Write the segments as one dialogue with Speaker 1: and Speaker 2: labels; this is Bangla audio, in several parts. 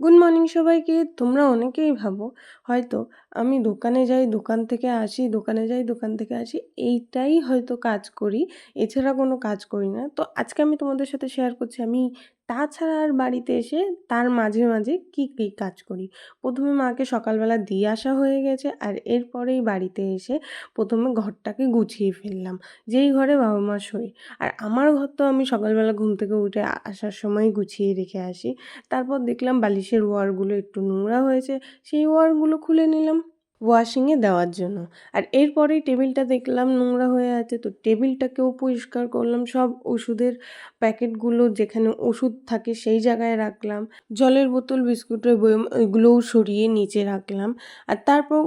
Speaker 1: গুড মর্নিং সবাইকে, তোমরা অনেকেই ভাবো, হয়তো আমি দোকানে যাই, দোকান থেকে আসি, দোকানে যাই, দোকান থেকে আসি, এইটাই হয়তো কাজ করি, এছাড়া কোনো কাজ করি না। তো আজকে আমি তোমাদের সাথে শেয়ার করছি, আমি তাছাড়া আর বাড়িতে এসে তার মাঝে মাঝে কী কী কাজ করি? প্রথমে মাকে সকালবেলা দিয়ে আসা হয়ে গেছে আর এরপরেই বাড়িতে এসে প্রথমে ঘরটাকে গুছিয়ে ফেললাম। যেই ঘরে বাবা মা শোয়। আর আমার ঘর তো আমি সকালবেলা ঘুম থেকে উঠে আসার সময় গুছিয়ে রেখে আসি। তারপর দেখলাম বালিশের ওয়ারগুলো একটু নোংরা হয়েছে। সেই ওয়ারগুলো খুলে নিলাম। ওয়াশিংয়ে দেওয়ার জন্য। আর এরপরেই টেবিলটা দেখলাম নোংরা হয়ে আছে, তো টেবিলটাকেও পরিষ্কার করলাম। সব ওষুধের প্যাকেটগুলো যেখানে ওষুধ থাকে সেই জায়গায় রাখলাম। জলের বোতল বিস্কুটের বয়ম, এগুলোও সরিয়ে নিচে রাখলাম। আর তারপর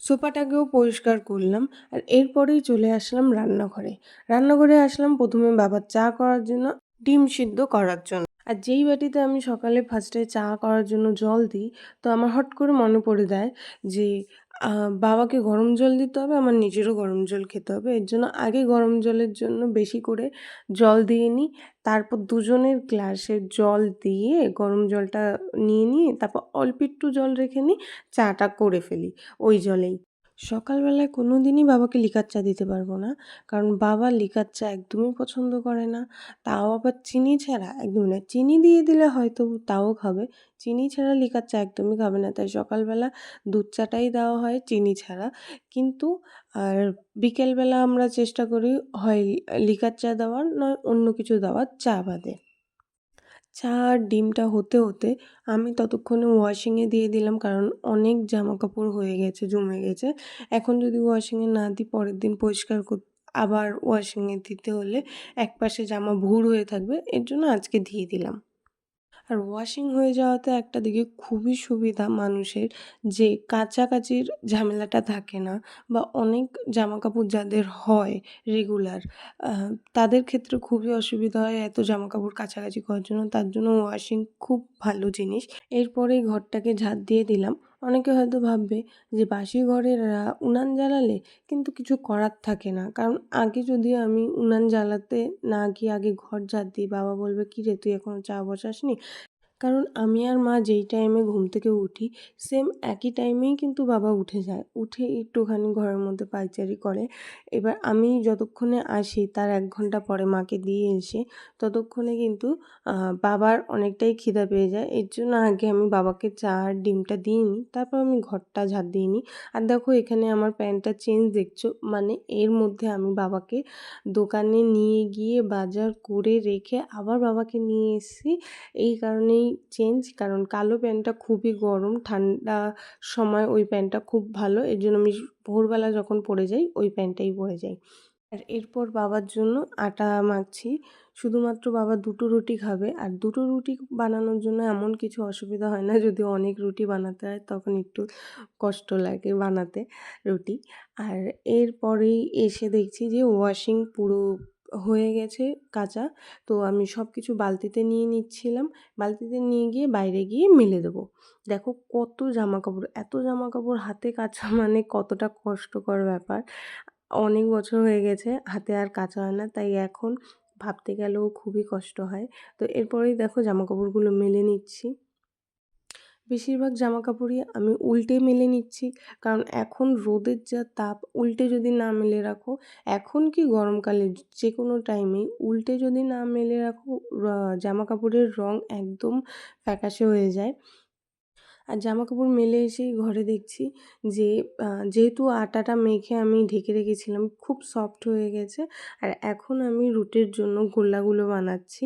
Speaker 1: সোফাটাকেও পরিষ্কার করলাম। আর এরপরেই চলে আসলাম রান্নাঘরে। রান্নাঘরে আসলাম প্রথমে বাবার চা করার জন্য, ডিম সিদ্ধ করার জন্য। আর যেই বাটিতে আমি সকালে ফার্স্টে চা করার জন্য জল দিই, তো আমার হট করে মনে পড়ে দেয় যে বাবাকে গরম জল দিতে হবে, আমার নিজেরও গরম জল খেতে হবে। এর জন্য আগে গরম জলের জন্য বেশি করে জল দিয়ে নিই, তারপর দুজনের গ্লাসে জল দিয়ে গরম জলটা নিয়ে নিয়ে তারপর অল্প একটু জল রেখে নিই, চাটা করে ফেলি, ওই জলেই। সকালবেলায় কোনো দিনই বাবাকে লিকার চা দিতে পারব না। কারণ বাবা লিকার চা একদমই পছন্দ করে না। তাও আবার চিনি ছাড়া, একদমই না, চিনি দিয়ে দিলে হয়তো তাও খাবে। চিনি ছাড়া লিকার চা একদমই খাবে না। তাই সকালবেলা দুধ চাটাই দেওয়া হয় চিনি ছাড়া। কিন্তু, আর বিকেলবেলা আমরা চেষ্টা করি হয় লিকার চা দেওয়ার, নয় অন্য কিছু দেওয়ার চা বাদে। চা আর ডিমটা হতে হতে আমি ততক্ষণে ওয়াশিংয়ে দিয়ে দিলাম কারণ অনেক জামা কাপড় হয়ে গেছে, জমে গেছে। এখন যদি ওয়াশিংয়ে না দিই, পরের দিন পরিষ্কার কর, আবার ওয়াশিংয়ে দিতে হলে এক পাশে জামা ভুর হয়ে থাকবে, এর জন্য আজকে দিয়ে দিলাম। আর ওয়াশিং হয়ে যাওয়াতে একটা দিকে খুবই সুবিধা মানুষের যে কাচাকাচির ঝামেলাটা থাকে না বা অনেক জামা কাপড় যাদের হয় রেগুলার তাদের ক্ষেত্রে খুবই অসুবিধা হয় এত জামা কাপড় কাছাকাছি করার জন্য। তার জন্য ওয়াশিং খুব ভালো জিনিস। এরপরে ঘরটাকে ঝাঁট দিয়ে দিলাম। অনেকে হয়তো ভাববে যে বাসি ঘরের উনান জ্বালালে কিন্তু কিছু করার থাকে না। কারণ আগে যদি আমি উনান জ্বালাতে না গিয়ে আগে ঘর ঝাঁট দিই, বাবা বলবে কী রে তুই এখনও চা বসাসনি? কারণ আমি আর মা যেই টাইমে ঘুম থেকে উঠি সেম একই টাইমেই কিন্তু বাবা উঠে যায়। উঠে একটুখানি ঘরের মধ্যে পাইচারি করে। এবার আমি যতক্ষণে আসি, তার এক ঘণ্টা পরে মাকে দিয়ে এসে ততক্ষণে কিন্তু বাবার অনেকটাই খিদা পেয়ে যায়। এর জন্য আগে আমি বাবাকে চা আর ডিমটা দিয়ে নিই, তারপর আমি ঘরটা ঝাড় দিয়ে নিই। আর দেখো, এখানে আমার প্যান্টটা চেঞ্জ দেখছ? মানে এর মধ্যে আমি বাবাকে দোকানে নিয়ে গিয়ে বাজার করে রেখে আবার বাবাকে নিয়ে এসেছি। এই কারণেই চেঞ্জ কারণ কালো প্যান্টটা খুবই গরম, ঠান্ডা সময় ওই প্যান্টটা খুব ভালো, এর জন্য আমি ভোরবেলা যখন পরে যাই, ওই প্যান্টটাই পরে যাই। আর এরপর বাবার জন্য আটা মাখছি, শুধুমাত্র বাবা দুটো রুটি খাবে, আর দুটো রুটি বানানোর জন্য এমন কিছু অসুবিধা হয় না, যদি অনেক রুটি বানাতে হয়, তখন একটু কষ্ট লাগে বানাতে রুটি। আর এরপরেই এসে দেখছি যে ওয়াশিং পুরো হয়ে গেছে কাঁচা। তো আমি সব কিছু বালতিতে নিয়ে নিচ্ছিলাম। বালতিতে নিয়ে গিয়ে বাইরে গিয়ে মেলে দেবো। দেখো কত জামা কাপড় এত জামা কাপড় হাতে কাচা মানে কতটা কষ্টকর ব্যাপার। অনেক বছর হয়ে গেছে, হাতে আর কাচা হয় না, তাই এখন ভাবতে গেলেও খুবই কষ্ট হয়। তো এরপরেই দেখো জামা কাপড়গুলো মেলে নিচ্ছি। বেশিরভাগ জামা কাপড়ই আমি উল্টে মেলে নিচ্ছি। কারণ এখন রোদের যা তাপ, উল্টে যদি না মেলে রাখো, এখন কি গরমকালে যে কোনো টাইমেই উল্টে যদি না মেলে রাখো জামা কাপড়ের রঙ একদম ফ্যাকাশে হয়ে যায়। আর জামা কাপড় মেলে এসেই ঘরে দেখছি যে যেহেতু আটাটা মেখে আমি ঢেকে রেখেছিলাম, খুব সফট হয়ে গেছে। আর এখন আমি রুটের জন্য গোল্লাগুলো বানাচ্ছি।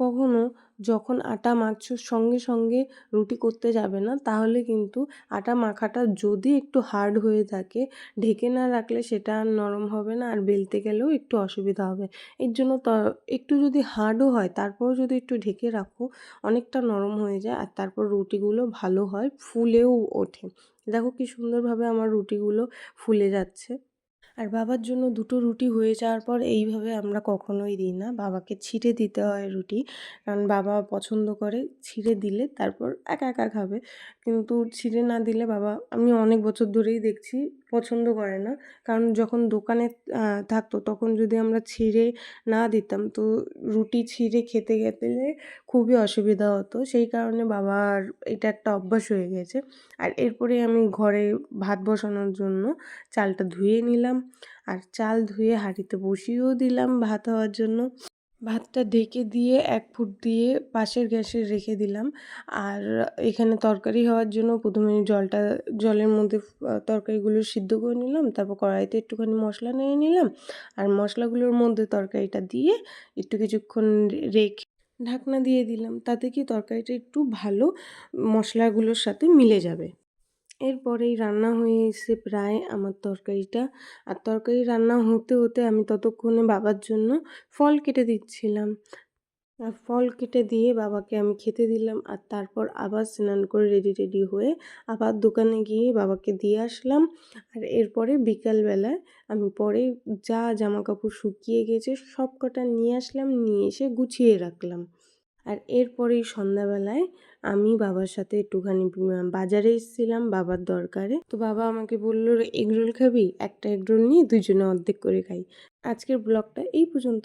Speaker 1: কখনো যখন আটা মাখছো সঙ্গে সঙ্গে রুটি করতে যাবে না, তাহলে কিন্তু আটা মাখাটা যদি একটু হার্ড হয়ে থাকে, ঢেকে না রাখলে সেটা আর নরম হবে না আর বেলতে গেলেও একটু অসুবিধা হবে। এর জন্য একটু যদি হার্ডও হয়, তারপরেও যদি একটু ঢেকে রাখো, অনেকটা নরম হয়ে যায় আর তারপর রুটিগুলো ভালো হয়, ফুলেও ওঠে। দেখো কি সুন্দরভাবে আমার রুটিগুলো ফুলে যাচ্ছে। আর বাবার জন্য দুটো রুটি হয়ে যাওয়ার পর এইভাবে আমরা কখনোই দিই না। বাবাকে ছিঁড়ে দিতে হয় রুটি। কারণ বাবা পছন্দ করে ছিঁড়ে দিলে তারপর একা একা খাবে। কিন্তু ছিঁড়ে না দিলে বাবা, আমি অনেক বছর ধরেই দেখছি পছন্দ করে না। কারণ যখন দোকানে থাকতো তখন যদি আমরা ছিঁড়ে না দিতাম তো রুটি ছিঁড়ে খেতে গেলে খুবই অসুবিধা হতো। সেই কারণে বাবার এটা একটা অভ্যাস হয়ে গেছে। আর এরপরে আমি ঘরে ভাত বসানোর জন্য চালটা ধুয়ে নিলাম। আর চাল ধুয়ে হাঁড়িতে বসিয়েও দিলাম ভাত হওয়ার জন্য। ভাতটা ঢেকে দিয়ে এক ফুট দিয়ে পাশের গ্যাসে রেখে দিলাম। আর এখানে তরকারি হওয়ার জন্য প্রথমে জলটা, জলের মধ্যে তরকারিগুলো সিদ্ধ করে নিলাম। তারপর কড়াইতে একটুখানি মশলা নিয়ে নিলাম। আর মশলাগুলোর মধ্যে তরকারিটা দিয়ে একটু কিছুক্ষণ রেখে ঢাকনা দিয়ে দিলাম। তাতে কি তরকারিটা একটু ভালো মশলাগুলোর সাথে মিলে যাবে। এরপরেই রান্না হয়ে এসে প্রায় আমার তরকারিটা। আর তরকারি রান্না হতে হতে আমি ততক্ষণে বাবার জন্য ফল কেটে দিচ্ছিলাম। আর ফল কেটে দিয়ে বাবাকে আমি খেতে দিলাম। আর তারপর আবার স্নান করে রেডি রেডি হয়ে আবার দোকানে গিয়ে বাবাকে দিয়ে আসলাম। আর এরপরে বিকালবেলায় আমি পরে যা জামা কাপড় শুকিয়ে গেছে সব কটা নিয়ে আসলাম, নিয়ে এসে গুছিয়ে রাখলাম। আর এরপরেই সন্ধ্যাবেলায় আমি বাবার সাথে একটুখানি বাজারে এসেছিলাম, বাবার দরকারে। তো বাবা আমাকে বলল এগরোল খাবি? একটা এগরোল নিয়ে দুজনে অর্ধেক করে খাই। আজকের ব্লগটা এই পর্যন্ত।